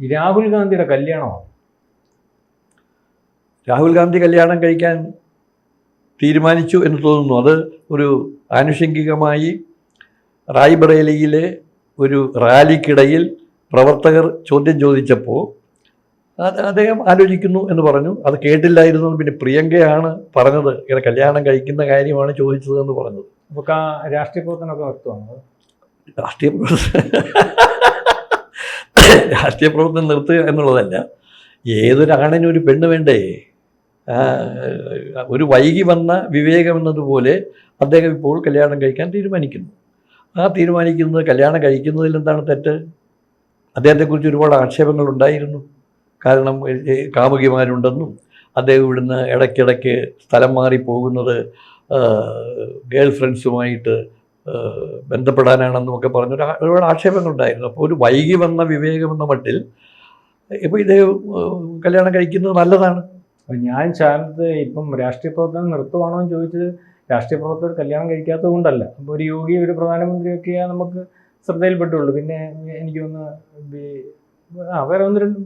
ഈ രാഹുൽ ഗാന്ധിയുടെ കല്യാണമാണ്. രാഹുൽ ഗാന്ധി കല്യാണം കഴിക്കാൻ തീരുമാനിച്ചു എന്ന് തോന്നുന്നു. അത് ഒരു ആനുഷംഗികമായി റായ്ബറേലിയിലെ ഒരു റാലിക്കിടയിൽ പ്രവർത്തകർ ചോദ്യം ചോദിച്ചപ്പോൾ അദ്ദേഹം ആലോചിക്കുന്നു എന്ന് പറഞ്ഞു. അത് കേട്ടില്ലായിരുന്നു. പിന്നെ പ്രിയങ്കയാണ് പറഞ്ഞത്. ഇങ്ങനെ കല്യാണം കഴിക്കുന്ന കാര്യമാണ് ചോദിച്ചത് എന്ന് പറഞ്ഞത്. അപ്പൊ കാ- രാഷ്ട്രീയ പ്രവർത്തനമൊക്കെ നിർത്തുവാണ് രാഷ്ട്രീയ പ്രവർത്തനം രാഷ്ട്രീയ പ്രവർത്തനം നിർത്തുക എന്നുള്ളതല്ല ഏതൊരാണിനും ഒരു പെണ്ണ് വേണ്ടേ? ഒരു വൈകി വന്ന വിവേകം എന്നതുപോലെ അദ്ദേഹം ഇപ്പോൾ കല്യാണം കഴിക്കാൻ തീരുമാനിക്കുന്നു. ആ തീരുമാനിക്കുന്നത് കല്യാണം കഴിക്കുന്നതിൽ എന്താണ് തെറ്റ്? അദ്ദേഹത്തെക്കുറിച്ച് ഒരുപാട് ആക്ഷേപങ്ങൾ ഉണ്ടായിരുന്നു. കാരണം കാമുകിമാരുണ്ടെന്നും അദ്ദേഹം ഇവിടുന്ന് ഇടയ്ക്കിടയ്ക്ക് സ്ഥലം മാറി പോകുന്നത് ഗേൾ ഫ്രണ്ട്സുമായിട്ട് ബന്ധപ്പെടാനാണെന്നും ഒക്കെ പറഞ്ഞ ഒരുപാട് ആക്ഷേപങ്ങളുണ്ടായിരുന്നു. അപ്പോൾ ഒരു വൈകി വന്ന വിവേകം എന്ന മട്ടിൽ ഇപ്പോൾ ഇത് കല്യാണം കഴിക്കുന്നത് നല്ലതാണ്. അപ്പം ഞാൻ ചാനത്ത് ഇപ്പം രാഷ്ട്രീയ പ്രവർത്തനം നിർത്തുവാണോ എന്ന് ചോദിച്ചത് രാഷ്ട്രീയ പ്രവർത്തകർ കല്യാണം കഴിക്കാത്തത് കൊണ്ടല്ല. അപ്പോൾ ഒരു യോഗി ഒരു പ്രധാനമന്ത്രിയൊക്കെയാ നമുക്ക് ശ്രദ്ധയിൽപ്പെട്ടുള്ളൂ. പിന്നെ എനിക്ക് തോന്നുന്നു ആ വേറെ ഒന്ന് രണ്ട്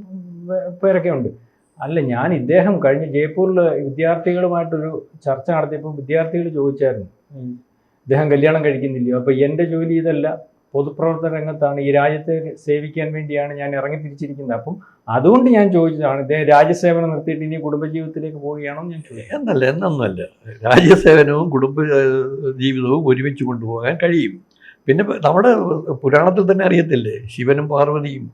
പേരൊക്കെ ഉണ്ട്. അല്ല ഞാൻ ഇദ്ദേഹം കഴിഞ്ഞ ജയ്പൂരിൽ വിദ്യാർത്ഥികളുമായിട്ടൊരു ചർച്ച നടത്തിയപ്പോൾ വിദ്യാർത്ഥികൾ ചോദിച്ചായിരുന്നു. ഉം, ഇദ്ദേഹം കല്യാണം കഴിക്കുന്നില്ലയോ? അപ്പോൾ എന്റെ ജോലി ഇതല്ല. പൊതുപ്രവർത്തന രംഗത്താണ്. ഈ രാജ്യത്തെ സേവിക്കാൻ വേണ്ടിയാണ് ഞാൻ ഇറങ്ങി തിരിച്ചിരിക്കുന്നത്. അപ്പം അതുകൊണ്ട് ഞാൻ ചോദിച്ചതാണ് ഇദ്ദേഹം രാജ്യസേവനം നിർത്തിയിട്ട് ഇനി കുടുംബജീവിതത്തിലേക്ക് പോവുകയാണോ ഞാൻ എന്നല്ല എന്നൊന്നുമല്ല. രാജ്യസേവനവും കുടുംബ ജീവിതവും ഒരുമിച്ച് കൊണ്ടുപോകാൻ കഴിയും. പിന്നെ നമ്മുടെ പുരാണത്തിൽ തന്നെ അറിയത്തില്ലേ? ശിവനും പാർവതിയും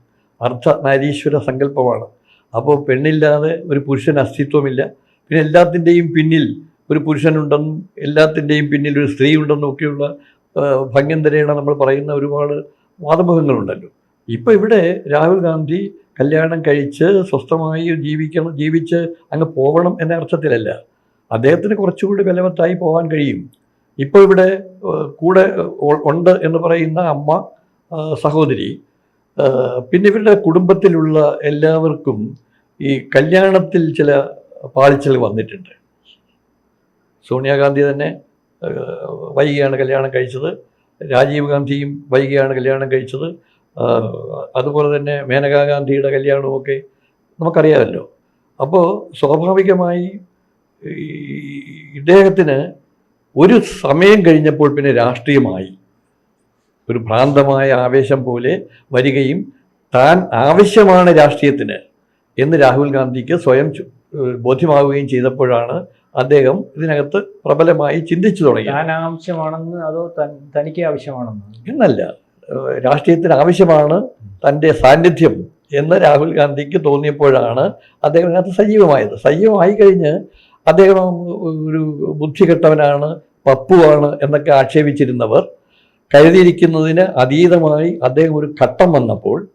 അർദ്ധ നാരീശ്വര സങ്കല്പമാണ്. അപ്പോൾ പെണ്ണില്ലാതെ ഒരു പുരുഷൻ അസ്തിത്വമില്ല. പിന്നെ എല്ലാത്തിന്റെയും പിന്നിൽ ഒരു പുരുഷനുണ്ടെന്നും എല്ലാത്തിന്റെയും പിന്നിൽ ഒരു സ്ത്രീ ഉണ്ടെന്നും ഒക്കെയുള്ള ഭംഗ്യം ഭംഗ്യന്തരേണ നമ്മൾ പറയുന്ന ഒരുപാട് വാദമുഖങ്ങളുണ്ടല്ലോ. ഇപ്പോൾ ഇവിടെ രാഹുൽ ഗാന്ധി കല്യാണം കഴിച്ച് സ്വസ്ഥമായി ജീവിക്കണം ജീവിച്ച് അങ്ങ് പോകണം എന്ന അർത്ഥത്തിലല്ല. അദ്ദേഹത്തിന് കുറച്ചുകൂടി ബലവത്തായി പോകാൻ കഴിയും. ഇപ്പോൾ ഇവിടെ കൂടെ ഉണ്ട് എന്ന് പറയുന്ന അമ്മ സഹോദരി പിന്നെ ഇവരുടെ കുടുംബത്തിലുള്ള എല്ലാവർക്കും ഈ കല്യാണത്തിൽ ചില പാളിച്ചൽ വന്നിട്ടുണ്ട്. സോണിയാഗാന്ധി തന്നെ വൈകിയാണ് കല്യാണം കഴിച്ചത്. രാജീവ് ഗാന്ധിയും വൈകിയാണ് കല്യാണം കഴിച്ചത്. അതുപോലെ തന്നെ മേനകാ ഗാന്ധിയുടെ കല്യാണമൊക്കെ നമുക്കറിയാമല്ലോ. അപ്പോൾ സ്വാഭാവികമായി ഇദ്ദേഹത്തിന് ഒരു സമയം കഴിഞ്ഞപ്പോൾ പിന്നെ രാഷ്ട്രീയമായി. ഒരു ഭ്രാന്തമായ ആവേശം പോലെ വരികയും താൻ ആവശ്യമാണ് രാഷ്ട്രീയത്തിന് എന്ന് രാഹുൽ ഗാന്ധിക്ക് സ്വയം ബോധ്യമാവുകയും ചെയ്തപ്പോഴാണ് അദ്ദേഹം ഇതിനകത്ത് പ്രബലമായി ചിന്തിച്ചു തുടങ്ങി. ഞാൻ ആവശ്യമാണെന്ന് അതോ തൻ- തനിക്ക് ആവശ്യമാണെന്ന്? എന്നല്ല. രാഷ്ട്രീയത്തിന് ആവശ്യമാണ് തന്റെ സാന്നിധ്യം എന്ന് രാഹുൽ ഗാന്ധിക്ക് തോന്നിയപ്പോഴാണ് അദ്ദേഹം അതിനകത്ത് സജീവമായത്. സജീവമായി കഴിഞ്ഞ് അദ്ദേഹം ഒരു ബുദ്ധികെട്ടവനാണ് പപ്പുവാണ് എന്നൊക്കെ ആക്ഷേപിച്ചിരുന്നവർ കരുതിയിരിക്കുന്നതിന് അതീതമായി അദ്ദേഹം ഒരു ഘട്ടം വന്നപ്പോൾ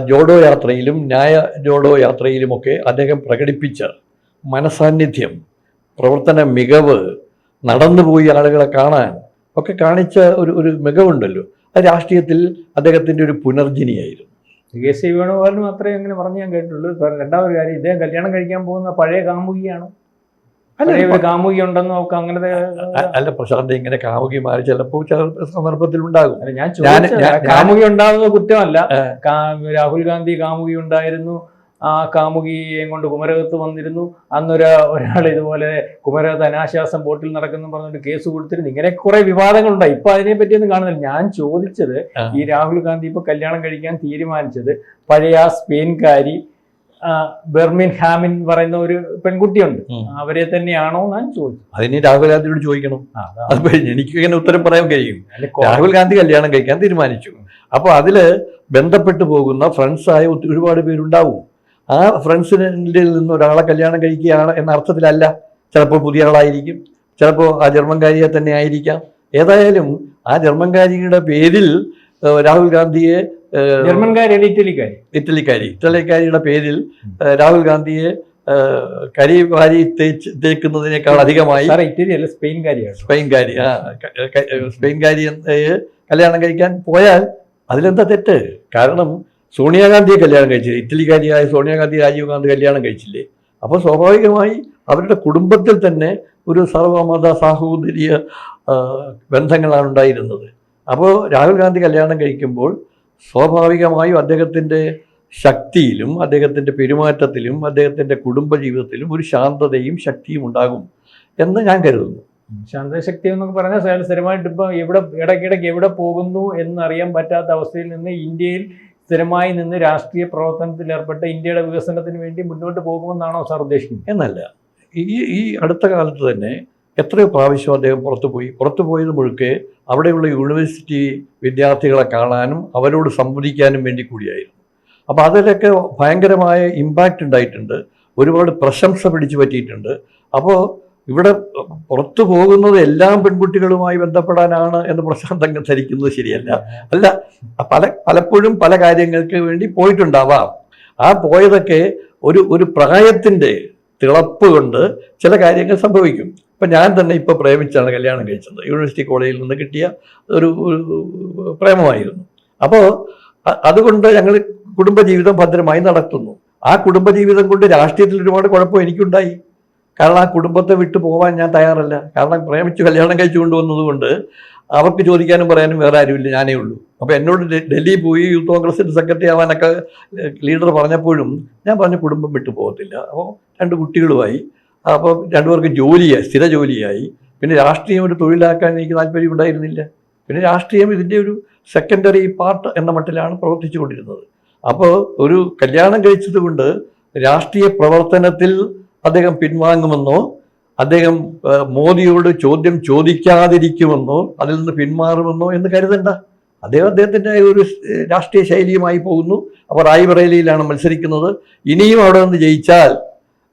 ജോഡോ യാത്രയിലും ന്യായ ജോഡോ യാത്രയിലുമൊക്കെ അദ്ദേഹം പ്രകടിപ്പിച്ച മനസാന്നിധ്യം പ്രവർത്തന മികവ് നടന്നുപോയി ആളുകളെ കാണാൻ ഒക്കെ കാണിച്ച ഒരു ഒരു മികവുണ്ടല്ലോ. അത് രാഷ്ട്രീയത്തിൽ അദ്ദേഹത്തിന്റെ ഒരു പുനർജനിയായിരുന്നു കെ സി വേണുഗോപാലിന് മാത്രമേ അങ്ങനെ പറഞ്ഞു ഞാൻ കേട്ടുള്ളൂ സാർ രണ്ടാമത് കാര്യം ഇദ്ദേഹം കല്യാണം കഴിക്കാൻ പോകുന്ന പഴയ കാമുകിയാണോ. കാമുകി ഉണ്ടെന്ന് നമുക്ക് അങ്ങനത്തെ അല്ല പ്രശാന്ത് ഇങ്ങനെ കാമുകിമാർ ചിലപ്പോൾ ചില സന്ദർഭത്തിൽ ഉണ്ടാകും. അല്ല, ഞാൻ കാമുകി ഉണ്ടാകുന്ന കുറ്റമല്ല. രാഹുൽ ഗാന്ധി കാമുകി ഉണ്ടായിരുന്നു. ആ കാമുകിയെയും കൊണ്ട് കുമരകത്ത് വന്നിരുന്നു. അന്നൊരു ഒരാൾ ഇതുപോലെ കുമരകത്ത് അനാശ്വാസം ബോട്ടിൽ നടക്കുന്നു പറഞ്ഞിട്ട് കേസ് കൊടുത്തിരുന്നു. ഇങ്ങനെ കുറെ വിവാദങ്ങളുണ്ട് ഇപ്പൊ അതിനെ പറ്റിയൊന്നും കാണുന്നില്ല. ഞാൻ ചോദിച്ചത് ഈ രാഹുൽ ഗാന്ധി ഇപ്പൊ കല്യാണം കഴിക്കാൻ തീരുമാനിച്ചത് പഴയ ആ സ്പെയിൻകാരി ബെർമിൻ ഹാമിൻ പറയുന്ന ഒരു പെൺകുട്ടിയുണ്ട്. അവരെ തന്നെയാണോ ഞാൻ ചോദിച്ചു അതിന് രാഹുൽ ഗാന്ധിയോട് ചോദിക്കണം. അത്. എനിക്ക് ഇങ്ങനെ ഉത്തരം പറയാൻ കഴിയും. രാഹുൽ ഗാന്ധി കല്യാണം കഴിക്കാൻ തീരുമാനിച്ചു. അപ്പോൾ അതിൽ ബന്ധപ്പെട്ടു പോകുന്ന ഫ്രണ്ട്സായ ഒരുപാട് പേരുണ്ടാവും. ആ ഫ്രണ്ട്സിന്റെ നിന്ന് ഒരാളെ കല്യാണം കഴിക്കുകയാണ് എന്ന അർത്ഥത്തിലല്ല ചിലപ്പോൾ പുതിയ ആളായിരിക്കും ചിലപ്പോൾ ആ ജർമ്മൻകാരിയെ തന്നെ ആയിരിക്കാം. ഏതായാലും ആ ജർമ്മൻകാരിയുടെ പേരിൽ രാഹുൽ ഗാന്ധിയെ ജർമ്മൻകാരി ഇറ്റലിക്കാരി. ഇറ്റലിക്കാരി ഇറ്റലിക്കാരിയുടെ പേരിൽ രാഹുൽ ഗാന്ധിയെ കരി വാരി തേച്ച് തേക്കുന്നതിനേക്കാൾ അധികമായി സാറേ ഇറ്റലി അല്ല സ്പെയിൻകാരിയാണ്. സ്പെയിൻകാരി ആ സ്പെയിൻകാരി കല്യാണം കഴിക്കാൻ പോയാൽ അതിലെന്താ തെറ്റ്? കാരണം സോണിയാഗാന്ധിയെ കല്യാണം കഴിച്ചില്ലേ ഇറ്റലിക്കാരിയായ സോണിയാഗാന്ധി രാജീവ് ഗാന്ധി കല്യാണം കഴിച്ചില്ലേ? അപ്പോൾ സ്വാഭാവികമായി അവരുടെ കുടുംബത്തിൽ തന്നെ ഒരു സർവമത സാഹോദര്യ ബന്ധങ്ങളാണ് ഉണ്ടായിരുന്നത്. അപ്പോൾ രാഹുൽ ഗാന്ധി കല്യാണം കഴിക്കുമ്പോൾ സ്വാഭാവികമായും അദ്ദേഹത്തിന്റെ ശക്തിയിലും അദ്ദേഹത്തിന്റെ പെരുമാറ്റത്തിലും അദ്ദേഹത്തിന്റെ കുടുംബജീവിതത്തിലും ഒരു ശാന്തതയും ശക്തിയും ഉണ്ടാകും എന്ന് ഞാൻ കരുതുന്നു. ശാന്തശക്തി എന്നൊക്കെ പറഞ്ഞാൽ സ്ഥിരമായിട്ട് ഇപ്പം എവിടെ ഇടയ്ക്കിടയ്ക്ക് എവിടെ പോകുന്നു എന്നറിയാൻ പറ്റാത്ത അവസ്ഥയിൽ നിന്ന് ഇന്ത്യയിൽ സ്ഥിരമായി നിന്ന് രാഷ്ട്രീയ പ്രവർത്തനത്തിൽ ഏർപ്പെട്ട് ഇന്ത്യയുടെ വികസനത്തിന് വേണ്ടി മുന്നോട്ട് പോകുമെന്നാണോ സാർ ഉദ്ദേശിക്കുന്നത്? എന്നല്ല. ഈ ഈ അടുത്ത കാലത്ത് തന്നെ എത്രയോ പ്രാവശ്യം അദ്ദേഹം പുറത്തു പോയി. പുറത്തു പോയത് മുഴുക്കെ അവിടെയുള്ള യൂണിവേഴ്സിറ്റി വിദ്യാർത്ഥികളെ കാണാനും അവരോട് സംവദിക്കാനും വേണ്ടി കൂടിയായിരുന്നു. അപ്പോൾ അതിലൊക്കെ ഭയങ്കരമായ ഇമ്പാക്റ്റ് ഉണ്ടായിട്ടുണ്ട്. ഒരുപാട് പ്രശംസ പിടിച്ചു പറ്റിയിട്ടുണ്ട്. അപ്പോൾ ഇവിടെ പുറത്തു പോകുന്നത് എല്ലാം പെൺകുട്ടികളുമായി ബന്ധപ്പെടാനാണ് എന്ന് പ്രശാന്തം ധരിക്കുന്നത് ശരിയല്ല. അല്ല പല പലപ്പോഴും പല കാര്യങ്ങൾക്ക് വേണ്ടി പോയിട്ടുണ്ടാവാം. ആ പോയതൊക്കെ ഒരു ഒരു പ്രായത്തിന്റെ തിളപ്പ് കൊണ്ട് ചില കാര്യങ്ങൾ സംഭവിക്കും. ഇപ്പം ഞാൻ തന്നെ ഇപ്പോൾ പ്രേമിച്ചാണ് കല്യാണം കഴിച്ചത്. യൂണിവേഴ്സിറ്റി കോളേജിൽ നിന്ന് കിട്ടിയ ഒരു പ്രേമമായിരുന്നു. അപ്പോൾ അതുകൊണ്ട് ഞങ്ങൾ കുടുംബജീവിതം ഭദ്രമായി നടത്തുന്നു. ആ കുടുംബജീവിതം കൊണ്ട് രാഷ്ട്രീയത്തിൽ ഒരുപാട് കുഴപ്പം എനിക്കുണ്ടായി. കാരണം ആ കുടുംബത്തെ വിട്ടു പോകാൻ ഞാൻ തയ്യാറല്ല. കാരണം പ്രേമിച്ച് കല്യാണം കഴിച്ചു കൊണ്ടുവന്നതുകൊണ്ട് അവർക്ക് ചോദിക്കാനും പറയാനും വേറെ ആരുമില്ല ഞാനേ ഉള്ളൂ. അപ്പോൾ എന്നോട് ഡൽഹിയിൽ ഡൽഹി പോയി യൂത്ത് കോൺഗ്രസിന്റെ സെക്രട്ടറി ആവാനൊക്കെ ലീഡർ പറഞ്ഞപ്പോഴും ഞാൻ പറഞ്ഞു കുടുംബം വിട്ടു പോകത്തില്ല. അപ്പോൾ രണ്ട് കുട്ടികളുമായി അപ്പോൾ രണ്ടുപേർക്ക് ജോലിയായി സ്ഥിര ജോലിയായി. പിന്നെ രാഷ്ട്രീയം ഒരു തൊഴിലാക്കാൻ എനിക്ക് താല്പര്യം ഉണ്ടായിരുന്നില്ല. പിന്നെ രാഷ്ട്രീയം ഇതിന്റെ ഒരു സെക്കൻഡറി പാർട്ട് എന്ന മട്ടിലാണ് പ്രവർത്തിച്ചു കൊണ്ടിരുന്നത് അപ്പോൾ ഒരു കല്യാണം കഴിച്ചത് കൊണ്ട് രാഷ്ട്രീയ പ്രവർത്തനത്തിൽ അദ്ദേഹം പിൻവാങ്ങുമെന്നോ അദ്ദേഹം മോദിയോട് ചോദ്യം ചോദിക്കാതിരിക്കുമെന്നോ അതിൽ നിന്ന് പിന്മാറുമെന്നോ എന്ന് കരുതണ്ട. അദ്ദേഹം അദ്ദേഹത്തിന്റെ ഒരു രാഷ്ട്രീയ ശൈലിയുമായി പോകുന്നു. അവർ റായ്ബറേലിയിലാണ് മത്സരിക്കുന്നത്. ഇനിയും അവിടെ നിന്ന് ജയിച്ചാൽ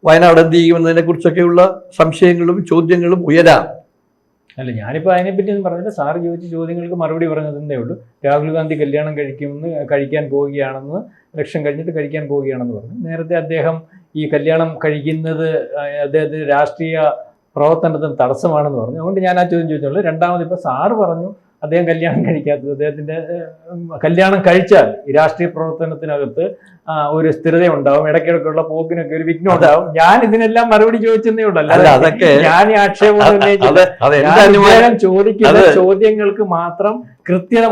വയനാട് എന്ത് ചെയ്യുമെന്നതിനെ കുറിച്ചൊക്കെയുള്ള സംശയങ്ങളും ചോദ്യങ്ങളും ഉയരാം. അല്ല ഞാനിപ്പോൾ അതിനെപ്പറ്റി ഒന്നും പറഞ്ഞില്ല. സാർ ചോദിച്ച ചോദ്യങ്ങൾക്ക് മറുപടി പറഞ്ഞതെന്നേ ഉള്ളൂ. രാഹുൽ ഗാന്ധി കല്യാണം കഴിക്കുമെന്ന് കഴിക്കാൻ പോവുകയാണെന്ന് ലക്ഷം കഴിഞ്ഞിട്ട് കഴിക്കാൻ പോവുകയാണെന്ന് പറഞ്ഞു. നേരത്തെ അദ്ദേഹം ഈ കല്യാണം കഴിക്കുന്നത് അദ്ദേഹത്തിന് രാഷ്ട്രീയ പ്രവർത്തനത്തിന് തടസ്സമാണെന്ന് പറഞ്ഞു. അതുകൊണ്ട് ഞാൻ ആ ചോദ്യം ചോദിച്ചുള്ളൂ. രണ്ടാമത് ഇപ്പോൾ സാറ് പറഞ്ഞു അദ്ദേഹം കല്യാണം കഴിക്കാത്തത് അദ്ദേഹത്തിന്റെ കല്യാണം കഴിച്ചാൽ ഈ രാഷ്ട്രീയ പ്രവർത്തനത്തിനകത്ത് ഒരു സ്ഥിരത ഉണ്ടാവും ഇടയ്ക്കിടയ്ക്കുള്ള പോക്കിനൊക്കെ ഒരു വിഘ്നം ഉണ്ടാവും. ഞാൻ ഇതിനെല്ലാം മറുപടി ചോദിച്ചെന്നേ ഉള്ളൂ. അതൊക്കെ ഞാൻ ഈ ആക്ഷേപം ചോദിക്കുന്ന ചോദ്യങ്ങൾക്ക് മാത്രം കൃത്യത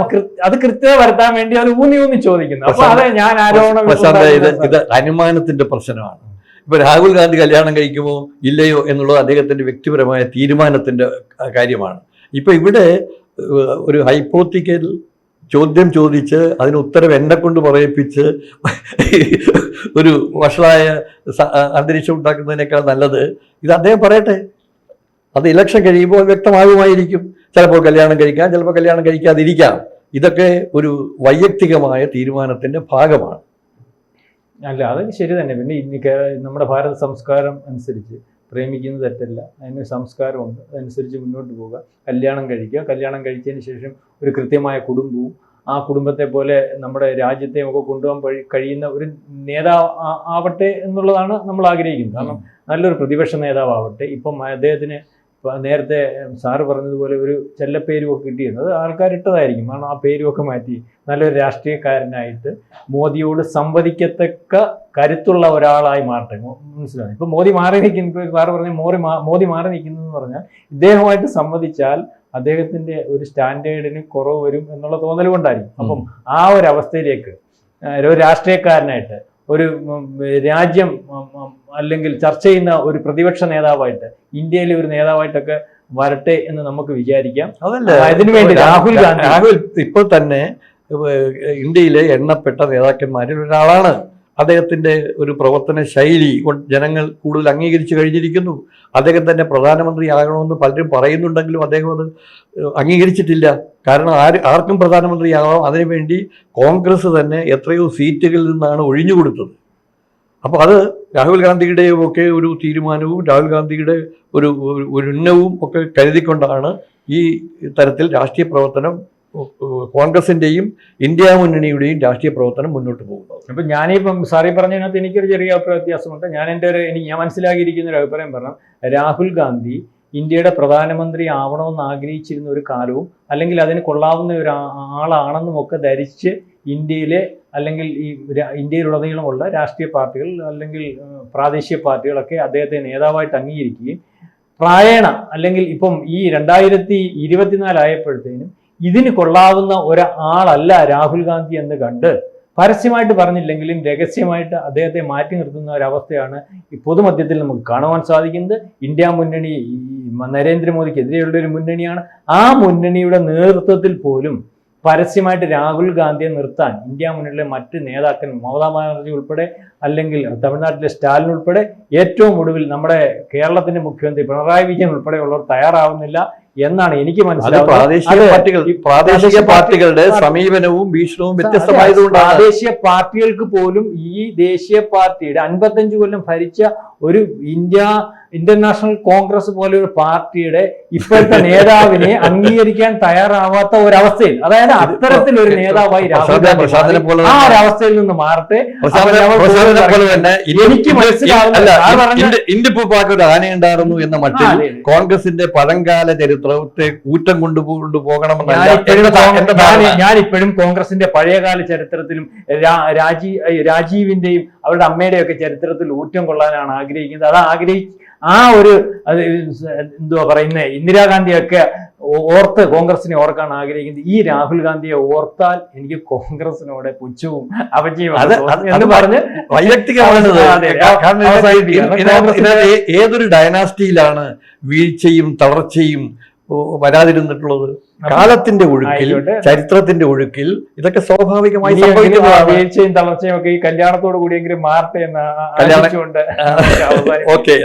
അത് കൃത്യത വരുത്താൻ വേണ്ടി അത് ഊന്നി ഊന്നി ചോദിക്കുന്നു. അപ്പൊ അതെ ഞാൻ ആരോപണം ഇത് അനുമാനത്തിന്റെ പ്രശ്നമാണ്. ഇപ്പൊ രാഹുൽ ഗാന്ധി കല്യാണം കഴിക്കുമോ ഇല്ലയോ എന്നുള്ളത് അദ്ദേഹത്തിന്റെ വ്യക്തിപരമായ തീരുമാനത്തിന്റെ കാര്യമാണ്. ഇപ്പൊ ഇവിടെ ഒരു ഹൈപ്പോത്തിക്കൽ ചോദ്യം ചോദിച്ച് അതിന് ഉത്തരം എന്നെ കൊണ്ട് പറയിപ്പിച്ച് ഒരു വഷളായ അന്തരീക്ഷം ഉണ്ടാക്കുന്നതിനേക്കാൾ നല്ലത്. ഇത് അദ്ദേഹം പറയട്ടെ. അത് ഇലക്ഷൻ കഴിയുമ്പോൾ വ്യക്തമാകുമായിരിക്കും. ചിലപ്പോൾ കല്യാണം കഴിക്കാം ചിലപ്പോൾ കല്യാണം കഴിക്കാതിരിക്കാം. ഇതൊക്കെ ഒരു വൈയക്തികമായ തീരുമാനത്തിന്റെ ഭാഗമാണ്. അല്ല അതൊക്കെ ശരി തന്നെ. പിന്നെ നമ്മുടെ ഭാരത സംസ്കാരം അനുസരിച്ച് പ്രേമിക്കുന്നത് തെറ്റല്ല. അതിന് സംസ്കാരമുണ്ട്. അതനുസരിച്ച് മുന്നോട്ട് പോവുക. കല്യാണം കഴിക്കുക. കല്യാണം കഴിച്ചതിന് ശേഷം ഒരു കൃത്യമായ കുടുംബവും ആ കുടുംബത്തെ പോലെ നമ്മുടെ രാജ്യത്തെയും ഒക്കെ കൊണ്ടുപോകാൻ കഴി- കഴിയുന്ന ഒരു നേതാവ് ആവട്ടെ എന്നുള്ളതാണ് നമ്മൾ ആഗ്രഹിക്കുന്നത്. കാരണം നല്ലൊരു പ്രതിപക്ഷ നേതാവട്ടെ ഇപ്പം അദ്ദേഹത്തിന് നേരത്തെ സാറ് പറഞ്ഞതുപോലെ ഒരു ചെല്ലപ്പേരുമൊക്കെ കിട്ടിയിരുന്നത് ആൾക്കാർ ഇട്ടതായിരിക്കും കാരണം ആ പേരുമൊക്കെ മാറ്റി നല്ലൊരു രാഷ്ട്രീയക്കാരനായിട്ട് മോദിയോട് സംവദിക്കത്തക്ക കരുത്തുള്ള ഒരാളായി മാറട്ടെ. മനസ്സിലായി? ഇപ്പൊ മോദി മാറി നിൽക്കുന്നു. സാറ് പറഞ്ഞ മോറി മോദി മാറി നിൽക്കുന്നു എന്ന് പറഞ്ഞാൽ ഇദ്ദേഹമായിട്ട് സംവദിച്ചാൽ അദ്ദേഹത്തിന്റെ ഒരു സ്റ്റാൻഡേർഡിന് കുറവ് വരും എന്നുള്ള തോന്നൽ കൊണ്ടായിരിക്കും. അപ്പം ആ ഒരു അവസ്ഥയിലേക്ക് ഒരു രാഷ്ട്രീയക്കാരനായിട്ട് ഒരു രാജ്യം അല്ലെങ്കിൽ ചർച്ച ചെയ്യുന്ന ഒരു പ്രതിപക്ഷ നേതാവായിട്ട് ഇന്ത്യയിലെ ഒരു നേതാവായിട്ടൊക്കെ വരട്ടെ എന്ന് നമുക്ക് വിചാരിക്കാം. അതല്ല? അതിനു വേണ്ടി രാഹുൽ ഗാന്ധി രാഹുൽ ഇപ്പോൾ തന്നെ ഇന്ത്യയിലെ എണ്ണപ്പെട്ട നേതാക്കന്മാരിൽ ഒരാളാണ്. അദ്ദേഹത്തിന്റെ ഒരു പ്രവർത്തന ശൈലി ജനങ്ങൾ കൂടുതൽ അംഗീകരിച്ചു കഴിഞ്ഞിരിക്കുന്നു. അദ്ദേഹം തന്നെ പ്രധാനമന്ത്രി ആകണമെന്ന് പലരും പറയുന്നുണ്ടെങ്കിലും അദ്ദേഹം അത് അംഗീകരിച്ചിട്ടില്ല. കാരണം ആര് ആർക്കും പ്രധാനമന്ത്രിയാകാം അതിനുവേണ്ടി കോൺഗ്രസ് തന്നെ എത്രയോ സീറ്റുകളിൽ നിന്നാണ് ഒഴിഞ്ഞു കൊടുത്തത് അപ്പോൾ അത് രാഹുൽ ഗാന്ധിയുടെ ഒക്കെ ഒരു തീരുമാനവും രാഹുൽ ഗാന്ധിയുടെ ഒരു ഒരു- ഉന്നവും ഒക്കെ കരുതിക്കൊണ്ടാണ് ഈ തരത്തിൽ രാഷ്ട്രീയ പ്രവർത്തനം കോൺഗ്രസിന്റെയും ഇന്ത്യ മുന്നണിയുടെയും രാഷ്ട്രീയ പ്രവർത്തനം മുന്നോട്ട് പോകുന്നത്. അപ്പൊ ഞാനിപ്പം സാറി പറഞ്ഞതിനകത്ത് എനിക്കൊരു ചെറിയ അഭിപ്രായ വ്യത്യാസമുണ്ട്. ഞാൻ എന്റെ ഒരു എനിക്ക് ഞാൻ മനസ്സിലാക്കിയിരിക്കുന്ന ഒരു അഭിപ്രായം പറഞ്ഞു രാഹുൽ ഗാന്ധി ഇന്ത്യയുടെ പ്രധാനമന്ത്രി ആവണമെന്ന് ആഗ്രഹിച്ചിരുന്ന ഒരു കാലവും അല്ലെങ്കിൽ അതിന് കൊള്ളാവുന്ന ഒരു ആളാണെന്നും ഒക്കെ ധരിച്ച് ഇന്ത്യയിലെ അല്ലെങ്കിൽ ഈ ഇന്ത്യയിലുടനീളമുള്ള രാഷ്ട്രീയ പാർട്ടികൾ അല്ലെങ്കിൽ പ്രാദേശിക പാർട്ടികളൊക്കെ അദ്ദേഹത്തെ നേതാവായിട്ട് അംഗീകരിക്കുകയും പ്രായണ അല്ലെങ്കിൽ ഇപ്പം ഈ രണ്ടായിരത്തി ഇരുപത്തിനാലായപ്പോഴത്തേനും ഇതിന് കൊള്ളാവുന്ന ഒരാളല്ല രാഹുൽ ഗാന്ധി എന്ന് കണ്ട് പരസ്യമായിട്ട് പറഞ്ഞില്ലെങ്കിലും രഹസ്യമായിട്ട് അദ്ദേഹത്തെ മാറ്റി നിർത്തുന്ന ഒരവസ്ഥയാണ് ഈ പൊതുമധ്യത്തിൽ നമുക്ക് കാണുവാൻ സാധിക്കുന്നത്. ഇന്ത്യ മുന്നണി നരേന്ദ്രമോദിക്കെതിരെയുള്ള ഒരു മുന്നണിയാണ്. ആ മുന്നണിയുടെ നേതൃത്വത്തിൽ പോലും പരസ്യമായിട്ട് രാഹുൽ ഗാന്ധിയെ നിർത്താൻ ഇന്ത്യ മുന്നണിയിലെ മറ്റ് നേതാക്കൾ മമതാ ബാനർജി ഉൾപ്പെടെ അല്ലെങ്കിൽ തമിഴ്നാട്ടിലെ സ്റ്റാലിൻ ഉൾപ്പെടെ ഏറ്റവും ഒടുവിൽ നമ്മുടെ കേരളത്തിന്റെ മുഖ്യമന്ത്രി പിണറായി വിജയൻ ഉൾപ്പെടെയുള്ളവർ തയ്യാറാവുന്നില്ല എന്നാണ് എനിക്ക് മനസ്സിലാവുന്നത്. പ്രാദേശിക പാർട്ടികളുടെ പാർട്ടി- സമീപനവും ഭീഷണവും വ്യത്യസ്തമായതുകൊണ്ട് പ്രാദേശിക പാർട്ടികൾക്ക് പോലും ഈ ദേശീയ പാർട്ടിയുടെ അൻപത്തഞ്ച് കൊല്ലം ഭരിച്ച ഒരു ഇന്ത്യ ഇന്റർനാഷണൽ കോൺഗ്രസ് പോലെ ഒരു പാർട്ടിയുടെ ഇപ്പോഴത്തെ നേതാവിനെ അംഗീകരിക്കാൻ തയ്യാറാവാത്ത ഒരവസ്ഥയിൽ അതായത് അത്തരത്തിലൊരു നേതാവായി രാഹുൽ ഗാന്ധി ആ ഒരു അവസ്ഥയിൽ നിന്ന് മാറട്ടെ. എനിക്ക് മനസ്സിലാവുന്നത് പറഞ്ഞ- ആനയുണ്ടായിരുന്നു എന്ന മട്ടിൽ. കോൺഗ്രസിന്റെ പഴങ്കാല ചരിത്രത്തെ ഊറ്റം കൊണ്ടുപോകണമെന്നല്ല ഞാനിപ്പോഴും കോൺഗ്രസിന്റെ പഴയകാല ചരിത്രത്തിലും രാജീവ് രാജീവിന്റെയും അവരുടെ അമ്മയുടെയൊക്കെ ചരിത്രത്തിൽ ഊറ്റം കൊള്ളാനാണ് ആഗ്രഹിക്കുന്നത് അത് ആഗ്രഹി ആ ഒരു അത് എന്തുവാ പറയുന്നത് ഇന്ദിരാഗാന്ധിയൊക്കെ ഓർത്ത് കോൺഗ്രസിനെ ഓർക്കാൻ ആഗ്രഹിക്കുന്നത്. ഈ രാഹുൽ ഗാന്ധിയെ ഓർത്താൽ എനിക്ക് കോൺഗ്രസിനോട് പുച്ഛവും അപജയവും എന്ന് പറഞ്ഞ് വൈയക്തികമാണിത് ഏതൊരു ഡയനാസ്റ്റിയിലാണ് വീഴ്ചയും തളർച്ചയും വരാതിരുന്നിട്ടുള്ളത്. കാലത്തിന്റെ ഒഴുക്കിൽ ചരിത്രത്തിന്റെ ഒഴുക്കിൽ ഇതൊക്കെ സ്വാഭാവികമായി സംഭവിക്കുന്നതാണ്. വീഴ്ചയും തളർച്ചയും ഒക്കെ ഈ കല്യാണത്തോട് കൂടിയെങ്കിലും മാറട്ടെ എന്ന്. ഓക്കെ.